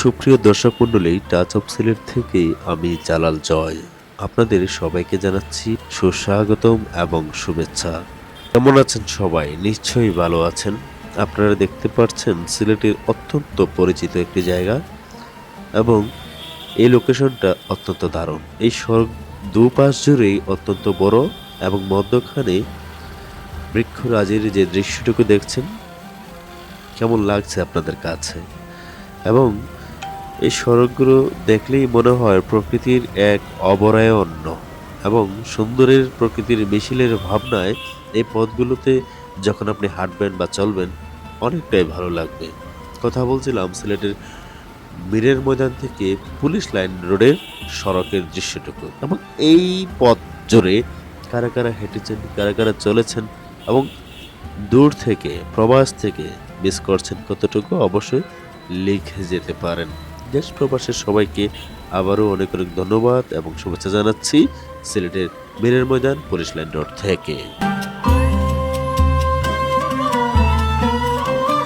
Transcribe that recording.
সুপ্রিয় দর্শক মণ্ডলী টাচ অফ সিলেট থেকে আমি জালাল জয়। আপনাদের সবাইকে জানাচ্ছি সুস্বাগতম এবং শুভেচ্ছা। কেমন আছেন সবাই? নিশ্চয়ই ভালো আছেন। আপনারা দেখতে পাচ্ছেন সিলেটের অত্যন্ত পরিচিত একটি জায়গা এবং এই লোকেশনটা অত্যন্ত দারুণ। এই সড়ক দুপাশ জুড়েই অত্যন্ত বড় এবং মধ্যখানে বৃক্ষরাজের যে দৃশ্যটুকু দেখছেন, কেমন লাগছে আপনাদের কাছে? এবং এই সড়কগুলো দেখলেই মনে হয় প্রকৃতির এক অবরায়ন্য এবং সুন্দরের প্রকৃতির মিছিলের ভাবনায় এই পথগুলোতে যখন আপনি হাঁটবেন বা চলবেন, অনেকটাই ভালো লাগবে। কথা বলছিলাম সিলেটের মীরের ময়দান থেকে পুলিশ লাইন রোডের সড়কের দৃশ্যটুকু এবং এই পথ জুড়ে কারা কারা হেঁটেছেন, কারা কারা চলেছেন এবং দূর থেকে, প্রবাস থেকে মিস করছেন কতটুকু অবশ্যই লিখে যেতে পারেন। দেশ প্রবাসের সবাইকে আবারও অনেক অনেক ধন্যবাদ এবং শুভেচ্ছা জানাচ্ছি সিলেটের মেরের ময়দান পুলিশ লাইন রোড থেকে।